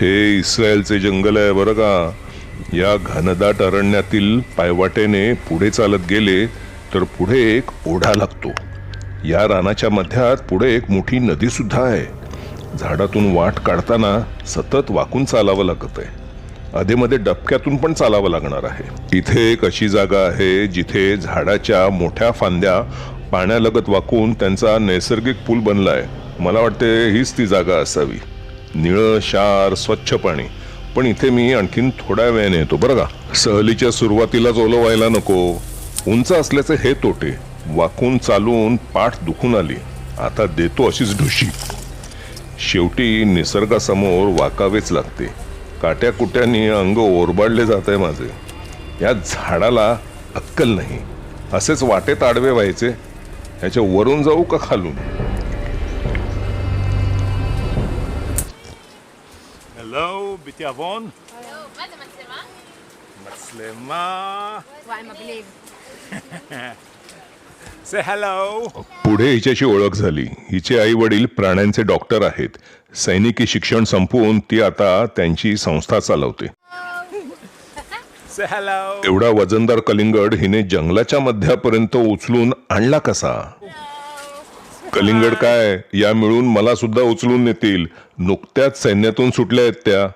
हे इस्रायलचे जंगल आहे बरं का? या घनदाट अरण्यातील पायवाटेने पुढे चालत गेले तर पुढे एक ओढा लागतो. या रानाच्या मध्यात पुढे एक मोठी नदी सुद्धा आहे. झाडातून वाट काढताना सतत वाकून चालावं लागत आहे. अधेमध्ये डबक्यातून पण चालावं लागणार आहे. इथे एक अशी जागा आहे जिथे झाडाच्या मोठ्या फांद्या पाण्यालगत वाकून त्यांचा नैसर्गिक पूल बनला आहे मला वाटते हीच ती जागा असावी. निळं शार स्वच्छ पाणी पण इथे मी आणखीन थोड्या वेळाने येतो बरं का? सहलीच्या सुरुवातीलाच ओलं व्हायला नको. उंच असल्याचे हे तोटे. वाकून चालून पाठ दुखून आली. आता देतो अशीच ढुशी. शेवटी निसर्गासमोर वाकावेच लागते. काट्या कुट्यानी अंग ओरबाडले जात आहे माझे. या झाडाला अक्कल नाही. असेच वाटेत आडवे व्हायचे. ह्याच्या वरून जाऊ का खालून? הלו, בתיאבון? לא, מה זה מצלמה? מצלמה. וואי, מגניב. זה הלו. पुढे हिच्याशी ओळख झाली हिचे आई वडील प्राण्यांचे डॉक्टर आहेत सैनिकी शिक्षण संपवून ती आता त्यांची संस्था चालवते זה הלו. एवढा वजनदार कलिंगड हिने जंगलाच्या मध्यापर्यंत उचलून आणला कसा कलिंगड काय? या मिळून मला सुद्धा उचलून नेतील. नुकत्याच सैन्यातून सुटल्या आहेत त्या.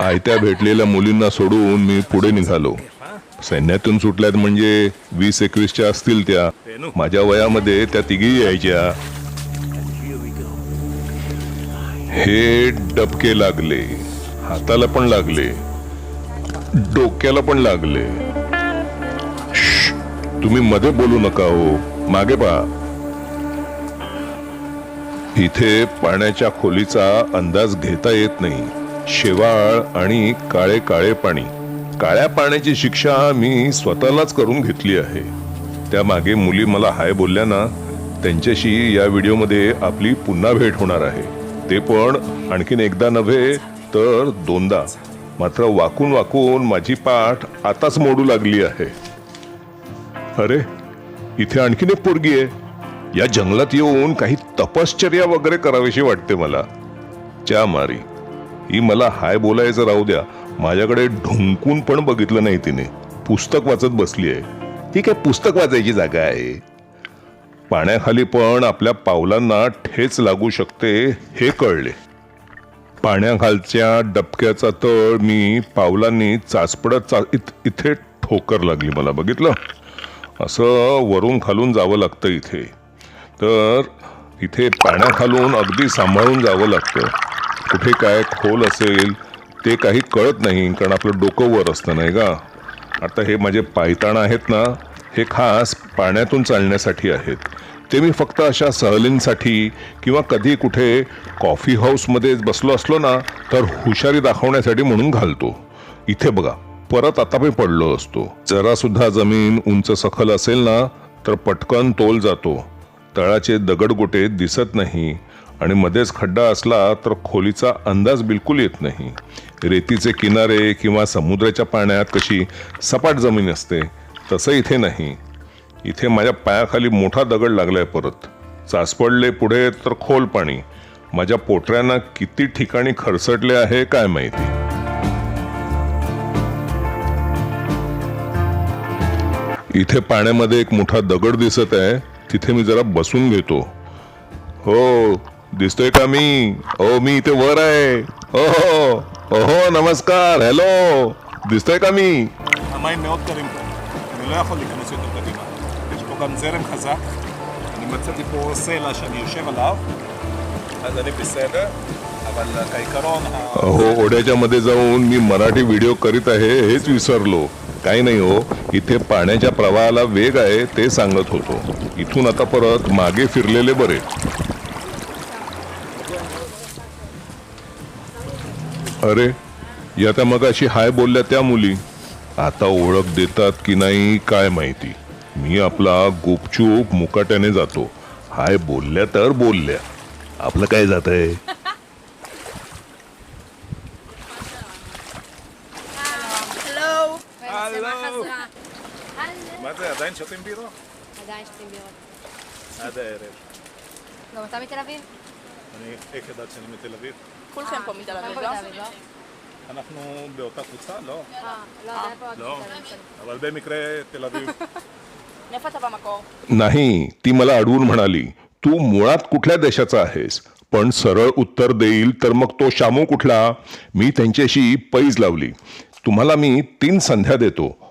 आयत्या भेटलेल्या मुलींना सोडून मी पुढे निघालो. सैन्यातून सुटल्यात म्हणजे वीस एकवीसच्या असतील त्या. माझ्या वयामध्ये त्या तिघी यायच्या. हे डबके लागले. हाताला पण लागले. डोक्याला पण लागले. तुम्ही मध्ये बोलू नका हो. मागे पहा. इथे पाण्याच्या खोलीचा अंदाज घेता येत नाही. शेवाळ आणि काळे काळे पाणी. काळ्या पाण्याची शिक्षा मी स्वतःलाच करून घेतली आहे. त्या मागे मुली मला हाय बोलल्या ना त्यांच्याशी या व्हिडिओमध्ये आपली पुन्हा भेट होणार आहे. ते पण आणखीन एकदा नव्हे तर दोनदा. मात्र वाकून वाकून माझी पाठ आताच मोडू लागली आहे. अरे इथे आणखीन एक पोरगी आहे. या जंगलात येऊन काही तपश्चर्या वगैरे करावीशी वाटते मला. च्या मारी ही मला हाय बोलायचं राहू द्या. माझ्याकडे ढुंकून पण बघितलं नाही तिने. पुस्तक वाचत बसली आहे. ती काय पुस्तक वाचायची जागा आहे? पाण्याखाली पण आपल्या पावलांना ठेच लागू शकते हे कळले. पाण्याखालच्या डबक्याचा तळ मी पावलांनी चाचपडत चा इत- इथे ठोकर लागली मला. बघितलं? असं वरून खालून जावं लागतं इथे. तर इथे पाण्याखालून अगदी सांभाळून जावं लागतं. कुठे काय खोल असेल ते काही कळत नाही कारण आपलं डोकं वर असतं नाही का? आता हे माझे पायताण आहेत ना हे खास पाण्यातून चालण्यासाठी आहेत. ते मी फक्त अशा सहलींसाठी किंवा कधी कुठे कॉफी हाऊसमध्ये बसलो असलो ना तर हुशारी दाखवण्यासाठी म्हणून घालतो. इथे बघा. परत आता मी पडलो असतो. जरा सुद्धा जमीन उंच सखल असेल ना तर पटकन तोल जातो. तळाचे दगडगोटे दिसत नाही आणि मध्येच खड्डा असला तर खोलीचा अंदाज बिलकुल येत नाही. रेतीचे किनारे किंवा समुद्राच्या पाण्यात कशी सपाट जमीन असते तसं इथे नाही. इथे माझ्या पायाखाली मोठा दगड लागलाय परत. चासपडले पुढे तर खोल पाणी. माझ्या पोटऱ्यांना किती ठिकाणी खरसटले आहे काय माहिती. इथे पाण्यामध्ये एक मोठा दगड दिसत आहे तिथे मी जरा बसून घेतो हो दिसतोय का मी हो मी इथे वर आहे हो हो हो नमस्कार हॅलो दिसतोय का मी המים מאוד קרים פה. אני לא יכול להיכנס יותר קדימה. יש פה גם זרם חזק. אני מצאתי פה סלע שאני יושב עליו, אז אני בסדר, אבל כעיקרון... ה- हो ओढ्याच्या मध्ये जाऊन मी मराठी व्हिडिओ करीत आहे हेच विसरलो काही नाही हो. इथे पाण्याच्या प्रवाहाला वेग आहे ते सांगत होतो. इथून आता परत मागे फिरलेले बरे. अरे या त्या मग अशी हाय बोलल्या त्या मुली. आता ओळख देतात की नाही काय माहिती. मी आपला गुपचूप मुकाट्याने जातो. हाय बोलल्या तर बोलल्या. आपलं काय जात आहे מה זה, עדיין שותים בירה? עדיין שותים בירות. עד הערב. גם אתה מתל אביב? אני איך ידעת שאני מתל אביב? כולכם פה מתל אביב, לא? אנחנו באותה קבוצה? לא. אה, לא, זה היה פה לא. הקבוצה שלי. אבל במקרה תל אביב. מאיפה אתה במקור? नाही ती मला अडवून म्हणाली तू मुळात कुठल्या देशाचा आहेस पण सरळ उत्तर देईल तर मग तो शामू कुठला मी त्यांच्याशी पैज लावली तुम्हाला मी तीन संध्या देतो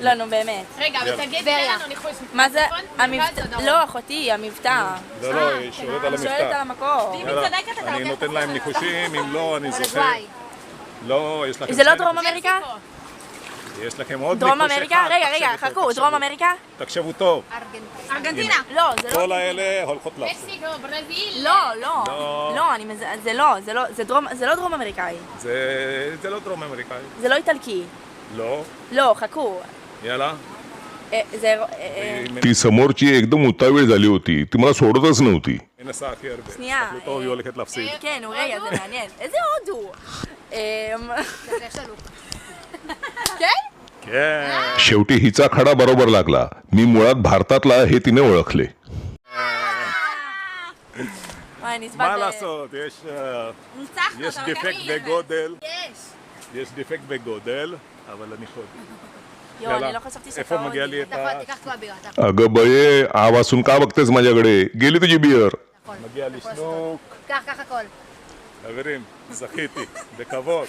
לא, נו באמת. רגע, אבל. תן לנו ניחוש. מה זה? צפון, המבטא? לא, אחותי, המבטא. לא, לא, היא שואלת על אני שואלת על המבטא. המקור. יאללה, אני נותן להם ניחושים, אם לא, אני זוכר. לא, יש לכם... זה לא דרום. אמריקה? יש לכם עוד דרום אמריקה? רגע, רגע, חכו. דרום אמריקה? תחשבו טוב, ארגנטינה. לא, זה לא... כל האלה הולכות לך. מקסיקו, ברזיל. לא, לא. לא. לא, אני מז... זה לא, זה לא, זה דרום, זה לא דרום אמריקאי. זה זה לא דרום אמריקאי. זה לא איטלקי. לא, לא, חכו. याला? ती समोरची एकदम उतावीळ झाली होती. ती मला सोडतच नव्हती. शेवटी हिचा खडा बरोबर लागला. मी मुळात भारतातला हे तिने ओळखले. डिफेक्ट बेगो देल डिफेक्ट बेगो देल आम्हाला निघतो יואו, אני לא חשבתי שאתה איפה הודי. מגיע לי את אתה יכול, ה... תיקח כבר בירה. אתה יכול. अगं बये आवाजून का बघतेस माझ्याकडे गेली तुझी बियर אתה יכול. מגיע לי שנוק. קח, קח הכל. חברים, זכיתי, בכבוד.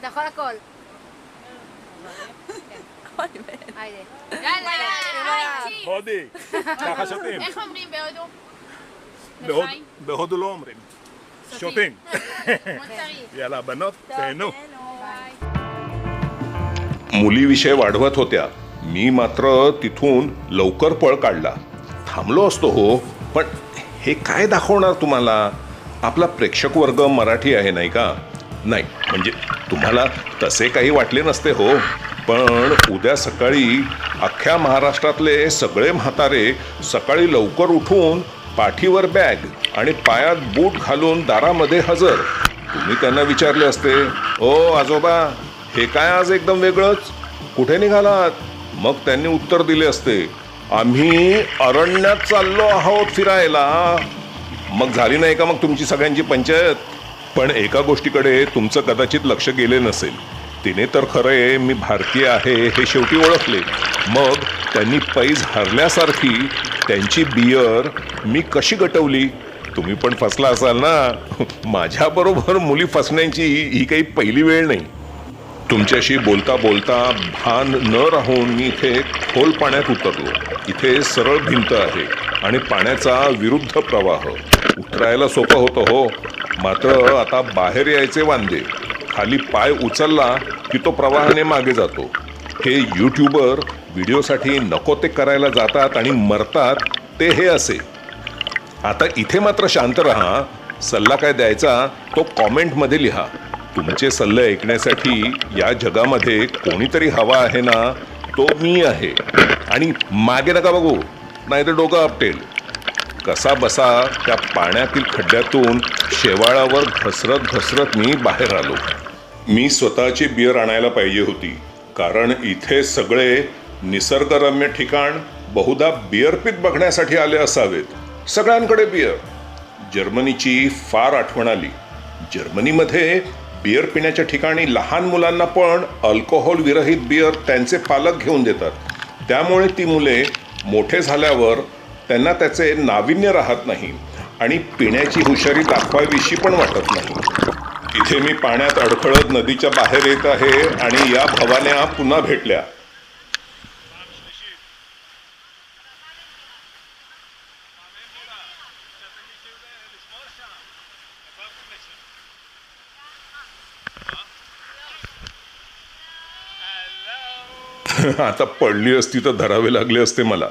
אתה יכול הכל. אוי, באמת. היידה. יאללה, היי, צ'י. הודי, ככה שותים. איך אומרים בהודו? בהוד- לחיים? בהודו לא אומרים. שותים. כמו שצריך. יאללה, בנות, תהנו. मुलीविषय वाढवत होत्या. मी मात्र तिथून लवकर पळ काढला. थांबलो असतो हो पण हे काय दाखवणार तुम्हाला? आपला प्रेक्षक वर्ग मराठी आहे नाही का? नाही म्हणजे तुम्हाला तसे काही वाटले नसते हो. पण उद्या सकाळी अख्ख्या महाराष्ट्रातले सगळे म्हातारे सकाळी लवकर उठून पाठीवर बॅग आणि पायात बूट घालून दारामध्ये हजर. तुम्ही त्यांना विचारले असते ओ आजोबा हे काय आज एकदम वेगळंच? कुठे निघालात? मग त्यांनी उत्तर दिले असते आम्ही अरण्यात चाललो आहोत फिरायला. मग झाली नाही का मग तुमची सगळ्यांची पंचायत? पण एका गोष्टीकडे तुमचं कदाचित लक्ष गेले नसेल. तिने तर खरंय मी भारतीय आहे हे शेवटी ओळखले. मग त्यांनी पैज हरल्यासारखी त्यांची बियर मी कशी गटवली? तुम्ही पण फसला असाल ना? माझ्याबरोबर मुली फसण्याची ही काही पहिली वेळ नाही. तुमच्याशी बोलता बोलता भान न राहून मी इथे खोल पाण्यात उतरलो. इथे सरळ भिंत आहे आणि पाण्याचा विरुद्ध प्रवाह. उतरायला सोपं होतं हो. मात्र आता बाहेर यायचे वांदे. खाली पाय उचलला की तो प्रवाहाने मागे जातो. हे यूट्यूबर व्हिडिओसाठी नको ते करायला जातात आणि मरतात ते हे असे. आता इथे मात्र शांत राहा. सल्ला काय द्यायचा तो कॉमेंटमध्ये लिहा. तुमचे सल्ले ऐकण्यासाठी या जगामध्ये कोणीतरी हवा आहे ना तो मी आहे. आणि मागे नका बघू नाहीतर डोकं आपटेल. कसा बसा त्या पाण्यातील खड्ड्यातून शेवाळावर घसरत घसरत मी बाहेर आलो. मी स्वतःची बियर आणायला पाहिजे होती कारण इथे सगळे निसर्गरम्य ठिकाण बहुधा बियर पीत बघण्यासाठी आले असावेत. सगळ्यांकडे बियर. जर्मनीची फार आठवण आली. जर्मनीमध्ये बियर पिण्याच्या ठिकाणी लहान मुलांना पण अल्कोहोल विरहित बियर त्यांचे पालक घेऊन देतात. त्यामुळे ती मुले मोठे झाल्यावर त्यांना त्याचे नाविन्य राहत नाही आणि पिण्याची हुशारी दाखवावीशी पण वाटत नाही. इथे मी पाण्यात अडखळत नदीच्या बाहेर येत आहे आणि या भवान्या पुन्हा भेटल्या. आता पडली असती तर धरावे लागले असते मला.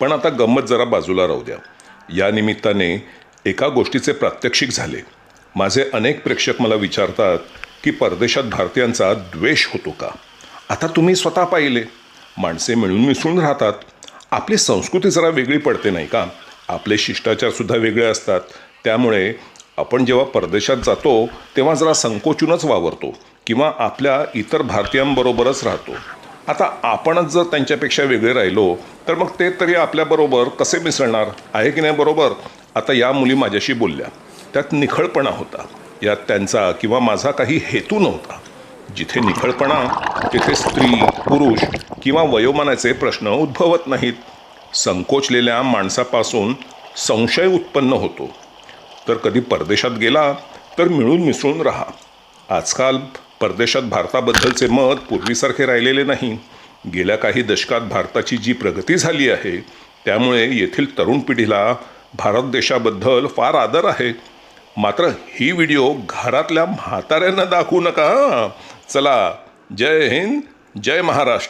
पण आता गंमत जरा बाजूला राहू द्या. या निमित्ताने एका गोष्टीचे प्रात्यक्षिक झाले. माझे अनेक प्रेक्षक मला विचारतात की परदेशात भारतीयांचा द्वेष होतो का? आता तुम्ही स्वतः पाहिले. माणसे मिळून मिसळून राहतात. आपली संस्कृती जरा वेगळी पडते नाही का? आपले शिष्टाचारसुद्धा वेगळे असतात. त्यामुळे आपण जेव्हा परदेशात जातो तेव्हा जरा संकोचूनच वावरतो किंवा आपल्या इतर भारतीयांबरोबरच राहतो. आता आपणच जर त्यांच्यापेक्षा वेगळे राहिलो तर मग ते तरी आपल्याबरोबर कसे मिसळणार? आहे की नाही बरोबर? आता या मुली माझ्याशी बोलल्या. त्यात निखळपणा होता. यात त्यांचा किंवा माझा काही हेतू नव्हता. जिथे निखळपणा तिथे स्त्री पुरुष किंवा वयोमानाचे प्रश्न उद्भवत नाहीत. संकोचलेल्या माणसापासून संशय उत्पन्न होतो. तर कधी परदेशात गेला तर मिळून मिसळून राहा. आजकाल परदेशात भारताबद्दलचे मत पूर्वीसारखे राहिलेले नाही. गेल्या काही दशकात भारताची जी प्रगती झाली आहे त्यामुळे येथील तरुण पिढीला भारत देशाबद्दल फार आदर आहे. मात्र ही व्हिडिओ घरातल्या म्हाताऱ्यांना दाखवू नका चला जय हिंद जय महाराष्ट्र.